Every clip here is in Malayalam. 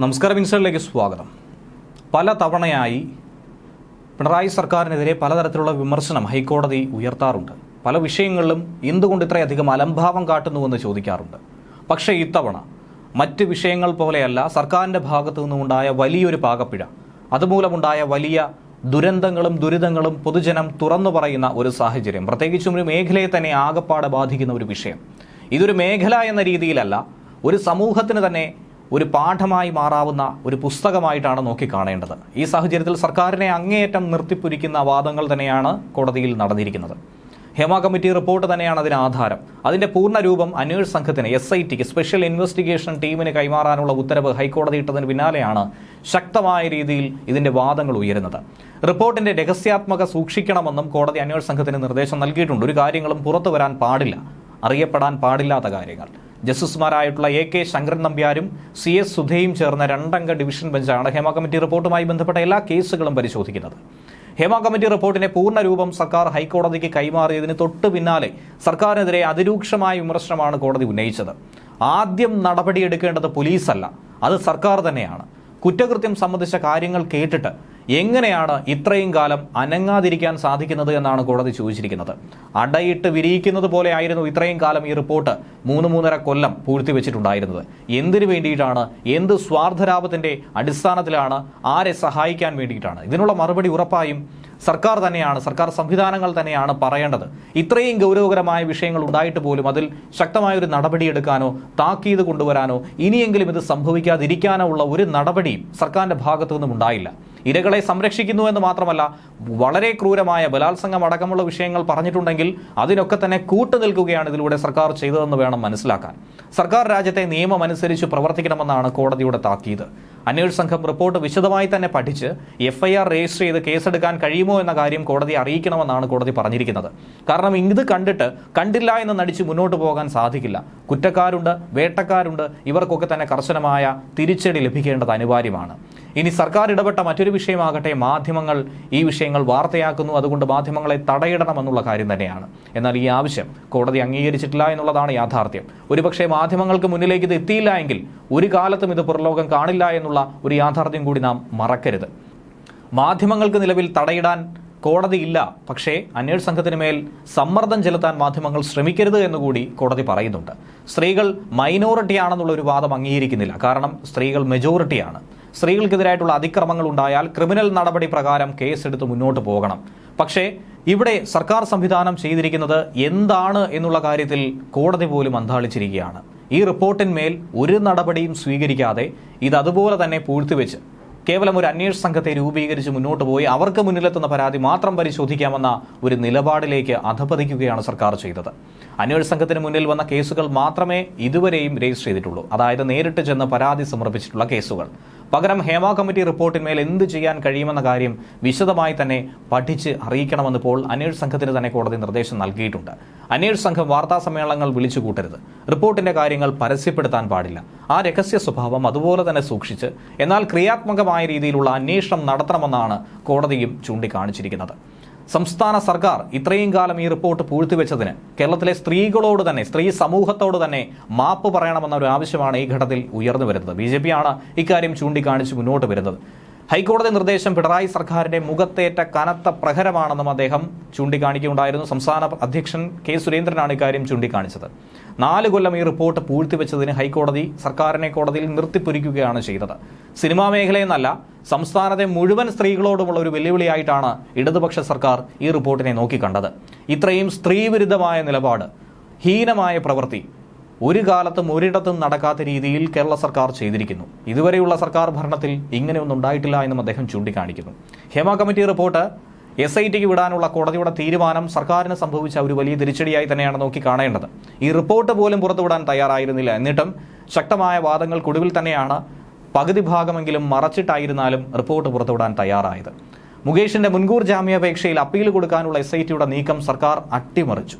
നമസ്കാരം ഇൻസൈഡിലേക്ക് സ്വാഗതം. പല തവണയായി പിണറായി സർക്കാരിനെതിരെ പലതരത്തിലുള്ള വിമർശനം ഹൈക്കോടതി ഉയർത്താറുണ്ട്. പല വിഷയങ്ങളിലും എന്തുകൊണ്ട് ഇത്രയധികം അലംഭാവം കാട്ടുന്നുവെന്ന് ചോദിക്കാറുണ്ട്. പക്ഷേ ഇത്തവണ മറ്റ് വിഷയങ്ങൾ പോലെയല്ല സർക്കാരിന്റെ ഭാഗത്തു നിന്നുണ്ടായ വലിയൊരു പാകപ്പിഴ. അതുമൂലമുണ്ടായ വലിയ ദുരന്തങ്ങളും ദുരിതങ്ങളും പൊതുജനം തുറന്നു പറയുന്ന ഒരു സാഹചര്യം. പ്രത്യേകിച്ചും ഒരു മേഖലയെ തന്നെ ആകപ്പാടെ ബാധിക്കുന്ന ഒരു വിഷയം. ഇതൊരു മേഖല എന്ന രീതിയിലല്ല ഒരു സമൂഹത്തിന് തന്നെ ഒരു പാഠമായി മാറാവുന്ന ഒരു പുസ്തകമായിട്ടാണ് നോക്കിക്കാണേണ്ടത്. ഈ സാഹചര്യത്തിൽ സർക്കാരിനെ അങ്ങേയറ്റം നിർത്തിപ്പുരിക്കുന്ന വാദങ്ങൾ തന്നെയാണ് കോടതിയിൽ നടന്നിരിക്കുന്നത്. ഹേമ കമ്മിറ്റി റിപ്പോർട്ട് തന്നെയാണ് അതിന് ആധാരം. അതിന്റെ പൂർണ രൂപം അന്വേഷണ സംഘത്തിന് എസ് ഐ ടിക്ക് സ്പെഷ്യൽ ഇൻവെസ്റ്റിഗേഷൻ ടീമിന് കൈമാറാനുള്ള ഉത്തരവ് ഹൈക്കോടതി ഇട്ടതിന് പിന്നാലെയാണ് ശക്തമായ രീതിയിൽ ഇതിന്റെ വാദങ്ങൾ ഉയരുന്നത്. റിപ്പോർട്ടിന്റെ രഹസ്യാത്മക സൂക്ഷിക്കണമെന്നും കോടതി അന്വേഷണ സംഘത്തിന് നിർദ്ദേശം നൽകിയിട്ടുണ്ട്. ഒരു കാര്യങ്ങളും പുറത്തു വരാൻ പാടില്ല. അറിയപ്പെടാൻ പാടില്ലാത്ത കാര്യങ്ങൾ. ജസ്റ്റിസുമാരായിട്ടുള്ള എ കെ ശങ്കരൻ നമ്പ്യാരും സി എസ് സുധയും ചേർന്ന രണ്ടംഗ ഡിവിഷൻ ബെഞ്ചാണ് ഹേമ കമ്മിറ്റി റിപ്പോർട്ടുമായി ബന്ധപ്പെട്ട എല്ലാ കേസുകളും പരിശോധിക്കുന്നത്. ഹേമ കമ്മിറ്റി റിപ്പോർട്ടിനെ പൂർണ രൂപം സർക്കാർ ഹൈക്കോടതിക്ക് കൈമാറിയതിന് തൊട്ടു പിന്നാലെ സർക്കാരിനെതിരെ അതിരൂക്ഷമായ വിമർശനമാണ് കോടതി ഉന്നയിച്ചത്. ആദ്യം നടപടിയെടുക്കേണ്ടത് പോലീസല്ല അത് സർക്കാർ തന്നെയാണ്. കുറ്റകൃത്യം സംബന്ധിച്ച കാര്യങ്ങൾ കേട്ടിട്ട് എങ്ങനെയാണ് ഇത്രയും കാലം അനങ്ങാതിരിക്കാൻ സാധിക്കുന്നത് എന്നാണ് കോടതി ചോദിച്ചിരിക്കുന്നത്. അടയിട്ട് വിരിയിക്കുന്നത് പോലെ ആയിരുന്നു ഇത്രയും കാലം ഈ റിപ്പോർട്ട് മൂന്ന് മൂന്നര കൊല്ലം പൂഴ്ത്തിവെച്ചിട്ടുണ്ടായിരുന്നത് എന്തിനു വേണ്ടിയിട്ടാണ്? എന്ത് സ്വാർത്ഥലാഭത്തിന്റെ അടിസ്ഥാനത്തിലാണ്? ആരെ സഹായിക്കാൻ വേണ്ടിയിട്ടാണ്? ഇതിനുള്ള മറുപടി ഉറപ്പായും സർക്കാർ തന്നെയാണ് സർക്കാർ സംവിധാനങ്ങൾ തന്നെയാണ് പറയേണ്ടത്. ഇത്രയും ഗൗരവകരമായ വിഷയങ്ങൾ ഉണ്ടായിട്ട് പോലും അതിൽ ശക്തമായൊരു നടപടിയെടുക്കാനോ താക്കീത് കൊണ്ടുവരാനോ ഇനിയെങ്കിലും ഇത് സംഭവിക്കാതിരിക്കാനോ ഉള്ള ഒരു നടപടിയും സർക്കാരിന്റെ ഭാഗത്തു നിന്നും ഉണ്ടായില്ല. ഇരകളെ സംരക്ഷിക്കുന്നു എന്ന് മാത്രമല്ല വളരെ ക്രൂരമായ ബലാത്സംഗം അടക്കമുള്ള വിഷയങ്ങൾ പറഞ്ഞിട്ടുണ്ടെങ്കിൽ അതിനൊക്കെ തന്നെ കൂട്ടുനിൽക്കുകയാണ് ഇതിലൂടെ സർക്കാർ ചെയ്തതെന്ന് വേണം മനസ്സിലാക്കാൻ. സർക്കാർ രാജ്യത്തെ നിയമം അനുസരിച്ച് പ്രവർത്തിക്കണമെന്നാണ് കോടതിയുടെ താക്കീത്. അന്വേഷണ സംഘം റിപ്പോർട്ട് വിശദമായി തന്നെ പഠിച്ച് എഫ്ഐആർ രജിസ്റ്റർ ചെയ്ത് കേസെടുക്കാൻ കഴിയുമോ എന്ന കാര്യം കോടതി അറിയിക്കണമെന്നാണ് കോടതി പറഞ്ഞിരിക്കുന്നത്. കാരണം ഇത് കണ്ടിട്ട് കണ്ടില്ല എന്ന് നടിച്ച് മുന്നോട്ട് പോകാൻ സാധിക്കില്ല. കുറ്റക്കാരുണ്ട് വേട്ടക്കാരുണ്ട് ഇവർക്കൊക്കെ തന്നെ കർശനമായ തിരിച്ചടി ലഭിക്കേണ്ടത് അനിവാര്യമാണ്. ഇനി സർക്കാർ ഇടപെട്ട മറ്റൊരു വിഷയമാകട്ടെ മാധ്യമങ്ങൾ ഈ വിഷയങ്ങൾ വാർത്തയാക്കുന്നു അതുകൊണ്ട് മാധ്യമങ്ങളെ തടയിടണമെന്നുള്ള കാര്യം തന്നെയാണ്. എന്നാൽ ഈ ആവശ്യം കോടതി അംഗീകരിച്ചിട്ടില്ല എന്നുള്ളതാണ് യാഥാർത്ഥ്യം. ഒരുപക്ഷെ മാധ്യമങ്ങൾക്ക് മുന്നിലേക്ക് ഇത് എത്തിയില്ല എങ്കിൽ ഒരു കാലത്തും ഇത് പുറലോകം കാണില്ല എന്നുള്ള ഒരു യാഥാർത്ഥ്യം കൂടി നാം മറക്കരുത്. മാധ്യമങ്ങൾക്ക് നിലവിൽ തടയിടാൻ കോടതിയില്ല പക്ഷേ അന്വേഷണ സംഘത്തിന് മേൽ സമ്മർദ്ദം ചെലുത്താൻ മാധ്യമങ്ങൾ ശ്രമിക്കരുത് എന്നുകൂടി കോടതി പറയുന്നുണ്ട്. സ്ത്രീകൾ മൈനോറിറ്റി ആണെന്നുള്ള ഒരു വാദം അംഗീകരിക്കുന്നില്ല. കാരണം സ്ത്രീകൾ മെജോറിറ്റിയാണ്. സ്ത്രീകൾക്കെതിരായിട്ടുള്ള അതിക്രമങ്ങൾ ഉണ്ടായാൽ ക്രിമിനൽ നടപടി പ്രകാരം കേസെടുത്ത് മുന്നോട്ട് പോകണം. പക്ഷേ ഇവിടെ സർക്കാർ സംവിധാനം ചെയ്തിരിക്കുന്നത് എന്താണ് എന്നുള്ള കാര്യത്തിൽ കോടതി പോലും അന്താളിച്ചിരിക്കുകയാണ്. ഈ റിപ്പോർട്ടിന്മേൽ ഒരു നടപടിയും സ്വീകരിക്കാതെ ഇത് അതുപോലെ തന്നെ പൂഴ്ത്തിവെച്ച് കേവലം ഒരു അന്വേഷണ സംഘത്തെ രൂപീകരിച്ച് മുന്നോട്ട് പോയി അവർക്ക് മുന്നിലെത്തുന്ന പരാതി മാത്രം പരിശോധിക്കാമെന്ന ഒരു നിലപാടിലേക്ക് അധപതിക്കുകയാണ് സർക്കാർ ചെയ്തത്. അന്വേഷണ സംഘത്തിന് മുന്നിൽ വന്ന കേസുകൾ മാത്രമേ ഇതുവരെയും രജിസ്റ്റർ ചെയ്തിട്ടുള്ളൂ. അതായത് നേരിട്ട് ചെന്ന് പരാതി സമർപ്പിച്ചിട്ടുള്ള കേസുകൾ. പകരം ഹേമ കമ്മിറ്റി റിപ്പോർട്ടിന്മേൽ എന്ത് ചെയ്യാൻ കഴിയുമെന്ന കാര്യം വിശദമായി തന്നെ പഠിച്ച് അറിയിക്കണമെന്ന് ഇപ്പോൾ അന്വേഷണ സംഘത്തിന് തന്നെ കോടതി നിർദ്ദേശം നൽകിയിട്ടുണ്ട്. അന്വേഷണ സംഘം വാർത്താ സമ്മേളനങ്ങൾ വിളിച്ചു കൂട്ടരുത്. റിപ്പോർട്ടിന്റെ കാര്യങ്ങൾ പരസ്യപ്പെടുത്താൻ പാടില്ല. ആ രഹസ്യ സ്വഭാവം അതുപോലെ തന്നെ സൂക്ഷിച്ച് എന്നാൽ ക്രിയാത്മകമായ രീതിയിലുള്ള അന്വേഷണം നടത്തണമെന്നാണ് കോടതിയും ചൂണ്ടിക്കാണിച്ചിരിക്കുന്നത്. സംസ്ഥാന സർക്കാർ ഇത്രയും കാലം ഈ റിപ്പോർട്ട് പൂഴ്ത്തിവെച്ചതിന് കേരളത്തിലെ സ്ത്രീകളോട് തന്നെ സ്ത്രീ സമൂഹത്തോട് തന്നെ മാപ്പ് പറയണമെന്ന ഒരു ആവശ്യമാണ് ഈ ഘട്ടത്തിൽ ഉയർന്നു വരുന്നത്. ബി ജെ പിയാണ് ഇക്കാര്യം ചൂണ്ടിക്കാണിച്ച് മുന്നോട്ട് വരുന്നത്. ഹൈക്കോടതി നിർദ്ദേശം പിണറായി സർക്കാരിന്റെ മുഖത്തേറ്റ കനത്ത പ്രഹരമാണെന്നും അദ്ദേഹം ചൂണ്ടിക്കാണിക്കുകയുണ്ടായിരുന്നു. സംസ്ഥാന അധ്യക്ഷൻ കെ സുരേന്ദ്രനാണ് ഇക്കാര്യം ചൂണ്ടിക്കാണിച്ചത്. നാല് കൊല്ലം ഈ റിപ്പോർട്ട് പൂഴ്ത്തിവെച്ചതിന് ഹൈക്കോടതി സർക്കാരിനെ കോടതിയിൽ നിർത്തിപ്പൊരിക്കുകയാണ് ചെയ്തത്. സിനിമാ മേഖലയെന്നല്ല സംസ്ഥാനത്തെ മുഴുവൻ സ്ത്രീകളോടുമുള്ള ഒരു വെല്ലുവിളിയായിട്ടാണ് ഇടതുപക്ഷ സർക്കാർ ഈ റിപ്പോർട്ടിനെ നോക്കിക്കണ്ടത്. ഇത്രയും സ്ത്രീവിരുദ്ധമായ നിലപാട് ഹീനമായ പ്രവൃത്തി ഒരു കാലത്തും ഒരിടത്തും നടക്കാത്ത രീതിയിൽ കേരള സർക്കാർ ചെയ്തിരിക്കുന്നു. ഇതുവരെയുള്ള സർക്കാർ ഭരണത്തിൽ ഇങ്ങനെയൊന്നും ഉണ്ടായിട്ടില്ല എന്നും അദ്ദേഹം ചൂണ്ടിക്കാണിക്കുന്നു. Hema committee report S I tick വിടാനുള്ള കോടതിയുടെ തീരുമാനം സർക്കാരിന് സംഭവിച്ച ഒരു വലിയ തിരിച്ചടിയായി തന്നെയാണ് നോക്കി കാണേണ്ടത് ഈ റിപ്പോർട്ട് പോലും പുറത്തുവിടാൻ തയ്യാറായിരുന്നില്ല. എന്നിട്ടും ശക്തമായ വാദങ്ങൾക്കൊടുവിൽ തന്നെയാണ് പകുതി ഭാഗമെങ്കിലും മറച്ചിട്ടായിരുന്നാലും റിപ്പോർട്ട് പുറത്തുവിടാൻ തയ്യാറായത്. മുകേഷിന്റെ മുൻകൂർ ജാമ്യാപേക്ഷയിൽ അപ്പീൽ കൊടുക്കാനുള്ള എസ് നീക്കം സർക്കാർ അട്ടിമറിച്ചു.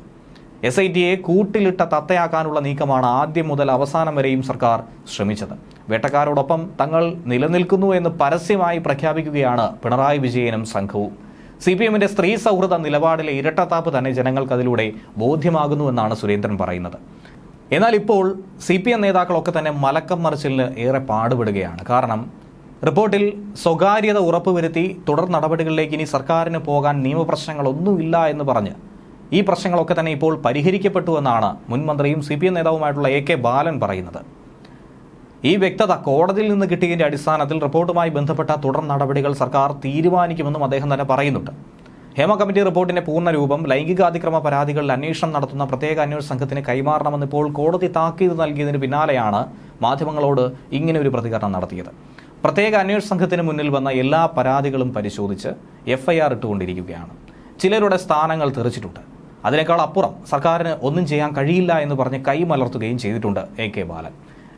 എസ് ഐ ടിയെ കൂട്ടിലിട്ട തത്തയാക്കാനുള്ള നീക്കമാണ് ആദ്യം മുതൽ അവസാനം വരെയും സർക്കാർ ശ്രമിച്ചത്. വേട്ടക്കാരോടൊപ്പം തങ്ങൾ നിലനിൽക്കുന്നു എന്ന് പരസ്യമായി പ്രഖ്യാപിക്കുകയാണ് പിണറായി വിജയനും സംഘവും. സി പി എമ്മിന്റെ സ്ത്രീ സൗഹൃദ നിലപാടിലെ ഇരട്ടത്താപ്പ് തന്നെ ജനങ്ങൾക്ക് അതിലൂടെ ബോധ്യമാകുന്നുവെന്നാണ് സുരേന്ദ്രൻ പറയുന്നത്. എന്നാൽ ഇപ്പോൾ സി പി എം നേതാക്കളൊക്കെ തന്നെ മലക്കം മറിച്ചിലിന് ഏറെ പാടുപെടുകയാണ്. കാരണം റിപ്പോർട്ടിൽ സ്വകാര്യത ഉറപ്പുവരുത്തി തുടർ നടപടികളിലേക്ക് ഇനി സർക്കാരിന് പോകാൻ നിയമപ്രശ്നങ്ങളൊന്നുമില്ല എന്ന് പറഞ്ഞ് ഈ പ്രശ്നങ്ങളൊക്കെ തന്നെ ഇപ്പോൾ പരിഹരിക്കപ്പെട്ടു എന്നാണ് മുൻ മന്ത്രിയും സി പി എം നേതാവുമായിട്ടുള്ള എ കെ ബാലൻ പറയുന്നത്. ഈ വ്യക്തത കോടതിയിൽ നിന്ന് കിട്ടിയതിന്റെ അടിസ്ഥാനത്തിൽ റിപ്പോർട്ടുമായി ബന്ധപ്പെട്ട തുടർ നടപടികൾ സർക്കാർ തീരുമാനിക്കുമെന്നും അദ്ദേഹം തന്നെ പറയുന്നുണ്ട്. ഹേമ കമ്മിറ്റി റിപ്പോർട്ടിന്റെ പൂർണരൂപം ലൈംഗികാതിക്രമ പരാതികളിൽ അന്വേഷണം നടത്തുന്ന പ്രത്യേക അന്വേഷണ സംഘത്തിന് കൈമാറണമെന്ന് ഇപ്പോൾ കോടതി താക്കീത് നൽകിയതിന് പിന്നാലെയാണ് മാധ്യമങ്ങളോട് ഇങ്ങനെ ഒരു പ്രതികരണം നടത്തിയത്. പ്രത്യേക അന്വേഷണ സംഘത്തിന് മുന്നിൽ വന്ന എല്ലാ പരാതികളും പരിശോധിച്ച് എഫ്ഐആർ ഇട്ടുകൊണ്ടിരിക്കുകയാണ്. ചിലരുടെ സ്ഥാനങ്ങൾ തെറിച്ചിട്ടുണ്ട്. അതിനേക്കാൾ അപ്പുറം സർക്കാരിന് ഒന്നും ചെയ്യാൻ കഴിയില്ല എന്ന് പറഞ്ഞ് കൈമലർത്തുകയും ചെയ്തിട്ടുണ്ട് എ കെ ബാലൻ.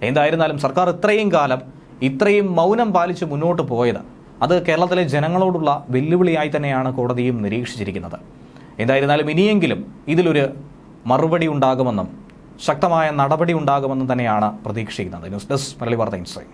എന്തായിരുന്നാലും സർക്കാർ ഇത്രയും കാലം ഇത്രയും മൗനം പാലിച്ച് മുന്നോട്ട് പോയത് അത് കേരളത്തിലെ ജനങ്ങളോടുള്ള വെല്ലുവിളിയായി തന്നെയാണ് കോടതിയും നിരീക്ഷിച്ചിരിക്കുന്നത്. എന്തായിരുന്നാലും ഇനിയെങ്കിലും ഇതിലൊരു മറുപടി ഉണ്ടാകുമെന്നും ശക്തമായ നടപടി ഉണ്ടാകുമെന്നും തന്നെയാണ് പ്രതീക്ഷിക്കുന്നത്. ന്യൂസ് ഡെസ്ക് മലയാളി വാർത്ത ഇൻസൈറ്റ്